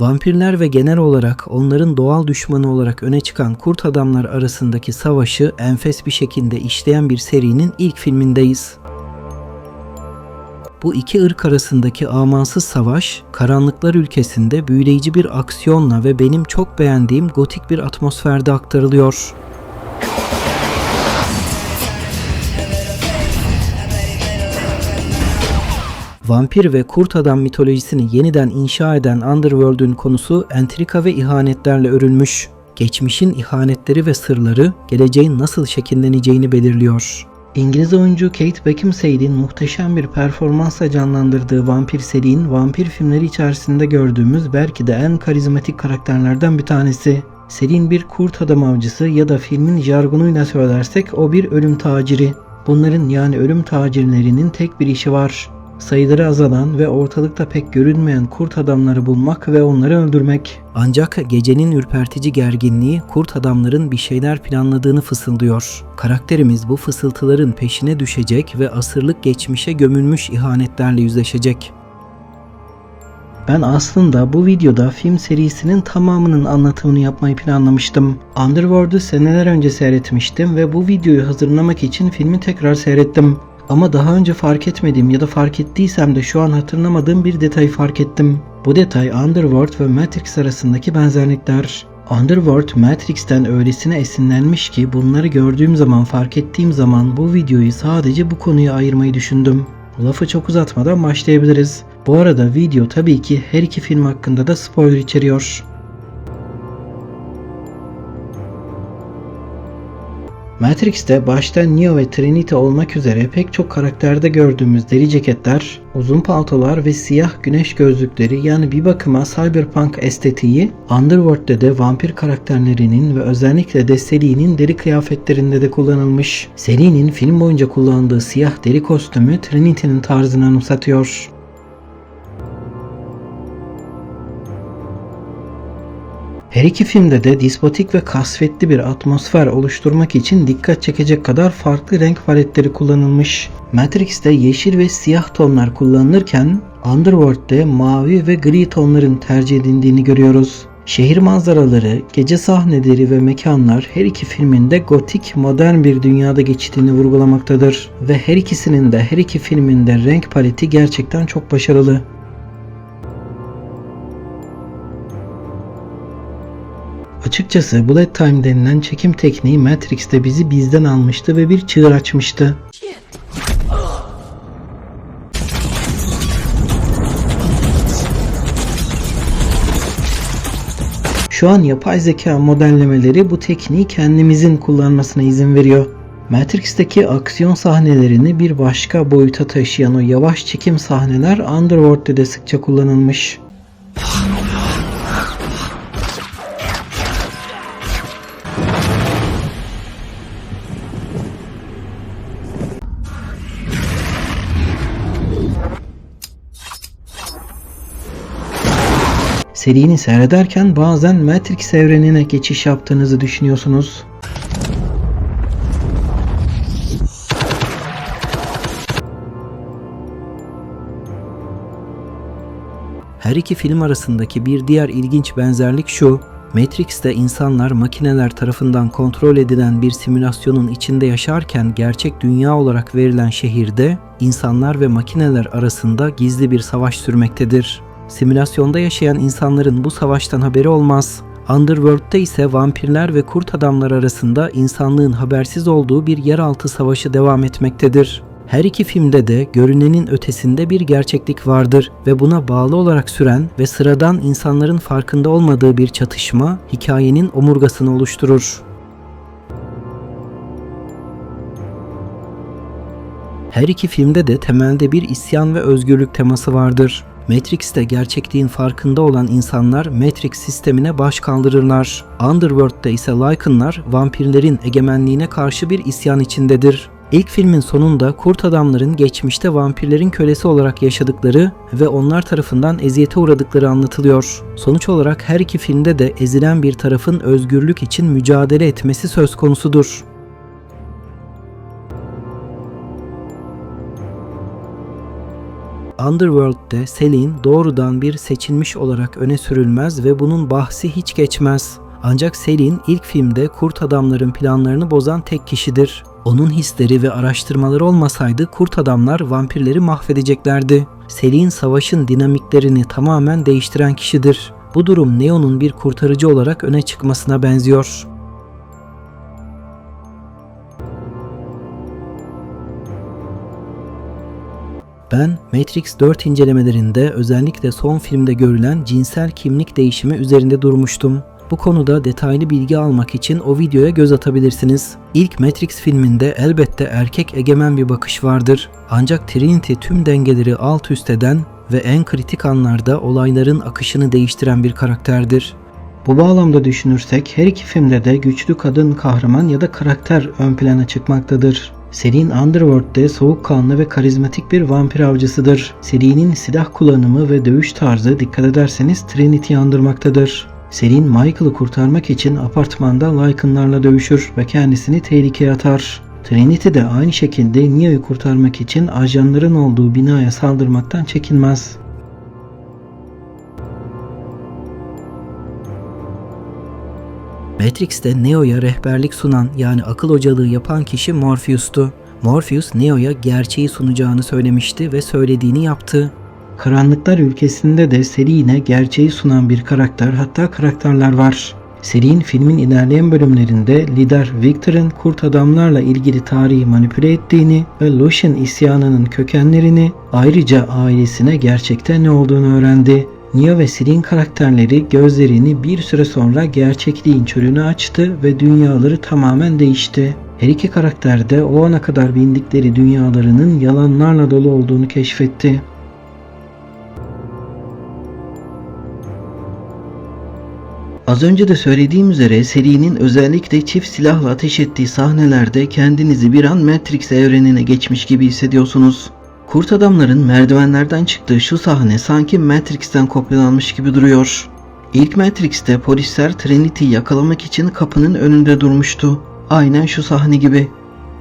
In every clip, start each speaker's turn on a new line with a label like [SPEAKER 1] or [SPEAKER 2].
[SPEAKER 1] Vampirler ve genel olarak onların doğal düşmanı olarak öne çıkan kurt adamlar arasındaki savaşı enfes bir şekilde işleyen bir serinin ilk filmindeyiz. Bu iki ırk arasındaki amansız savaş, karanlıklar ülkesinde büyüleyici bir aksiyonla ve benim çok beğendiğim gotik bir atmosferde aktarılıyor. Vampir ve kurt adam mitolojisini yeniden inşa eden Underworld'ün konusu entrika ve ihanetlerle örülmüş. Geçmişin ihanetleri ve sırları geleceğin nasıl şekilleneceğini belirliyor. İngiliz oyuncu Kate Beckinsale'in muhteşem bir performansla canlandırdığı vampir serinin vampir filmleri içerisinde gördüğümüz belki de en karizmatik karakterlerden bir tanesi. Selin bir kurt adam avcısı ya da filmin jargonuyla söylersek o bir ölüm taciri. Bunların yani ölüm tacirlerinin tek bir işi var. Sayıları azalan ve ortalıkta pek görünmeyen kurt adamları bulmak ve onları öldürmek. Ancak gecenin ürpertici gerginliği kurt adamların bir şeyler planladığını fısıldıyor. Karakterimiz bu fısıltıların peşine düşecek ve asırlık geçmişe gömülmüş ihanetlerle yüzleşecek. Ben aslında bu videoda film serisinin tamamının anlatımını yapmayı planlamıştım. Underworld'u seneler önce seyretmiştim ve bu videoyu hazırlamak için filmi tekrar seyrettim. Ama daha önce fark etmediğim ya da fark ettiysem de şu an hatırlamadığım bir detayı fark ettim. Bu detay Underworld ve Matrix arasındaki benzerlikler. Underworld Matrix'ten öylesine esinlenmiş ki bunları gördüğüm zaman fark ettiğim zaman bu videoyu sadece bu konuya ayırmayı düşündüm. Lafı çok uzatmadan başlayabiliriz. Bu arada video tabii ki her iki film hakkında da spoiler içeriyor. Matrix'te başta Neo ve Trinity olmak üzere pek çok karakterde gördüğümüz deri ceketler, uzun paltolar ve siyah güneş gözlükleri yani bir bakıma cyberpunk estetiği Underworld'de de vampir karakterlerinin ve özellikle de Sally'nin deri kıyafetlerinde de kullanılmış. Sally'nin film boyunca kullandığı siyah deri kostümü Trinity'nin tarzını anımsatıyor. Her iki filmde de dispotik ve kasvetli bir atmosfer oluşturmak için dikkat çekecek kadar farklı renk paletleri kullanılmış. Matrix'te yeşil ve siyah tonlar kullanılırken Underworld'de mavi ve gri tonların tercih edildiğini görüyoruz. Şehir manzaraları, gece sahneleri ve mekanlar her iki filminde gotik modern bir dünyada geçtiğini vurgulamaktadır ve her ikisinin de her iki filminde renk paleti gerçekten çok başarılı. Açıkçası bullet time denilen çekim tekniği Matrix'te bizi bizden almıştı ve bir çığır açmıştı. Şu an yapay zeka modellemeleri bu tekniği kendimizin kullanmasına izin veriyor. Matrix'teki aksiyon sahnelerini bir başka boyuta taşıyan o yavaş çekim sahneler Underworld'de de sıkça kullanılmış. Serinin seyrederken bazen Matrix evrenine geçiş yaptığınızı düşünüyorsunuz. Her iki film arasındaki bir diğer ilginç benzerlik şu. Matrix'te insanlar makineler tarafından kontrol edilen bir simülasyonun içinde yaşarken gerçek dünya olarak verilen şehirde insanlar ve makineler arasında gizli bir savaş sürmektedir. Simülasyonda yaşayan insanların bu savaştan haberi olmaz. Underworld'de ise vampirler ve kurt adamlar arasında insanlığın habersiz olduğu bir yeraltı savaşı devam etmektedir. Her iki filmde de görünenin ötesinde bir gerçeklik vardır ve buna bağlı olarak süren ve sıradan insanların farkında olmadığı bir çatışma hikayenin omurgasını oluşturur. Her iki filmde de temelde bir isyan ve özgürlük teması vardır. Matrix'te gerçekliğin farkında olan insanlar Matrix sistemine baş kaldırırlar. Underworld'da ise Lycanlar vampirlerin egemenliğine karşı bir isyan içindedir. İlk filmin sonunda kurt adamların geçmişte vampirlerin kölesi olarak yaşadıkları ve onlar tarafından eziyete uğradıkları anlatılıyor. Sonuç olarak her iki filmde de ezilen bir tarafın özgürlük için mücadele etmesi söz konusudur. Underworld'de Selin doğrudan bir seçilmiş olarak öne sürülmez ve bunun bahsi hiç geçmez. Ancak Selin ilk filmde kurt adamların planlarını bozan tek kişidir. Onun hisleri ve araştırmaları olmasaydı kurt adamlar vampirleri mahvedeceklerdi. Selin savaşın dinamiklerini tamamen değiştiren kişidir. Bu durum Neo'nun bir kurtarıcı olarak öne çıkmasına benziyor. Ben Matrix 4 incelemelerinde özellikle son filmde görülen cinsel kimlik değişimi üzerinde durmuştum. Bu konuda detaylı bilgi almak için o videoya göz atabilirsiniz. İlk Matrix filminde elbette erkek egemen bir bakış vardır. Ancak Trinity tüm dengeleri alt üst eden ve en kritik anlarda olayların akışını değiştiren bir karakterdir. Bu bağlamda düşünürsek her iki filmde de güçlü kadın kahraman ya da karakter ön plana çıkmaktadır. Serinin Underworld'de soğukkanlı ve karizmatik bir vampir avcısıdır. Serinin silah kullanımı ve dövüş tarzı dikkat ederseniz Trinity'yi andırmaktadır. Selin Michael'ı kurtarmak için apartmanda Lycan'larla dövüşür ve kendisini tehlikeye atar. Trinity de aynı şekilde Neo'yu kurtarmak için ajanların olduğu binaya saldırmaktan çekinmez. Matrix'te Neo'ya rehberlik sunan yani akıl hocalığı yapan kişi Morpheus'tu. Morpheus Neo'ya gerçeği sunacağını söylemişti ve söylediğini yaptı. Karanlıklar ülkesinde de serine gerçeği sunan bir karakter hatta karakterler var. Serinin filmin ilerleyen bölümlerinde lider Victor'ın kurt adamlarla ilgili tarihi manipüle ettiğini ve Lucian isyanının kökenlerini ayrıca ailesine gerçekte ne olduğunu öğrendi. Neo ve Selin karakterleri gözlerini bir süre sonra gerçekliğin çölünü açtı ve dünyaları tamamen değişti. Her iki karakter de o ana kadar bildikleri dünyalarının yalanlarla dolu olduğunu keşfetti. Az önce de söylediğim üzere serinin özellikle çift silahla ateş ettiği sahnelerde kendinizi bir an Matrix evrenine geçmiş gibi hissediyorsunuz. Kurt adamların merdivenlerden çıktığı şu sahne sanki Matrix'ten kopyalanmış gibi duruyor. İlk Matrix'te polisler Trinity'yi yakalamak için kapının önünde durmuştu. Aynen şu sahne gibi.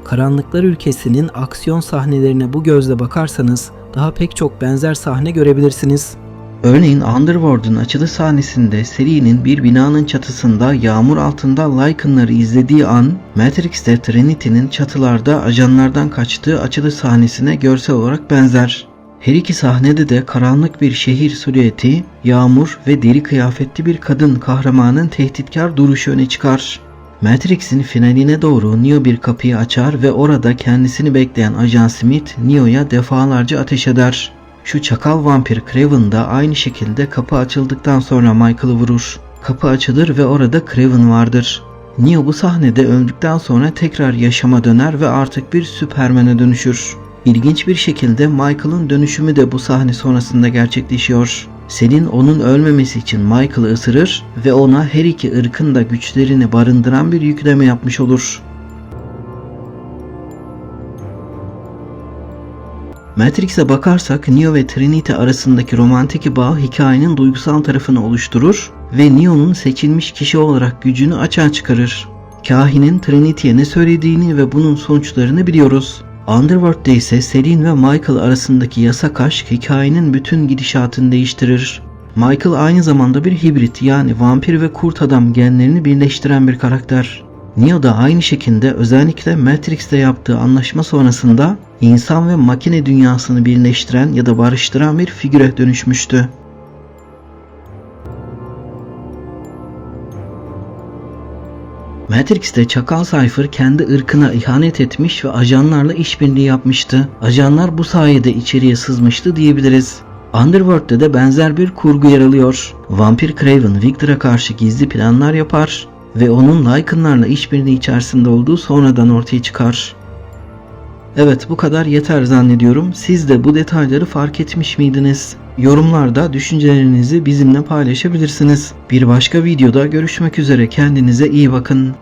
[SPEAKER 1] Karanlıklar ülkesinin aksiyon sahnelerine bu gözle bakarsanız daha pek çok benzer sahne görebilirsiniz. Örneğin Underworld'un açılış sahnesinde serinin bir binanın çatısında yağmur altında Lycan'ları izlediği an Matrix'te Trinity'nin çatılarda ajanlardan kaçtığı açılış sahnesine görsel olarak benzer. Her iki sahnede de karanlık bir şehir silüeti, yağmur ve deri kıyafetli bir kadın kahramanın tehditkar duruşu öne çıkar. Matrix'in finaline doğru Neo bir kapıyı açar ve orada kendisini bekleyen Ajan Smith Neo'ya defalarca ateş eder. Şu çakal vampir Craven da aynı şekilde kapı açıldıktan sonra Michael'ı vurur. Kapı açılır ve orada Craven vardır. Neo bu sahnede öldükten sonra tekrar yaşama döner ve artık bir Süpermen'e dönüşür. İlginç bir şekilde Michael'ın dönüşümü de bu sahne sonrasında gerçekleşiyor. Selin onun ölmemesi için Michael'ı ısırır ve ona her iki ırkın da güçlerini barındıran bir yükleme yapmış olur. Matrix'e bakarsak Neo ve Trinity arasındaki romantik bağ hikayenin duygusal tarafını oluşturur ve Neo'nun seçilmiş kişi olarak gücünü açığa çıkarır. Kahinin Trinity'ye ne söylediğini ve bunun sonuçlarını biliyoruz. Underworld'de ise Selin ve Michael arasındaki yasak aşk hikayenin bütün gidişatını değiştirir. Michael aynı zamanda bir hibrit yani vampir ve kurt adam genlerini birleştiren bir karakter. Neo da aynı şekilde özellikle Matrix'te yaptığı anlaşma sonrasında insan ve makine dünyasını birleştiren ya da barıştıran bir figüre dönüşmüştü. Matrix'te Çakal Cypher kendi ırkına ihanet etmiş ve ajanlarla işbirliği yapmıştı. Ajanlar bu sayede içeriye sızmıştı diyebiliriz. Underworld'de de benzer bir kurgu yer alıyor. Vampir Craven Victor'a karşı gizli planlar yapar ve onun Lycan'larla işbirliği içerisinde olduğu sonradan ortaya çıkar. Evet bu kadar yeter zannediyorum. Siz de bu detayları fark etmiş miydiniz? Yorumlarda düşüncelerinizi bizimle paylaşabilirsiniz. Bir başka videoda görüşmek üzere. Kendinize iyi bakın.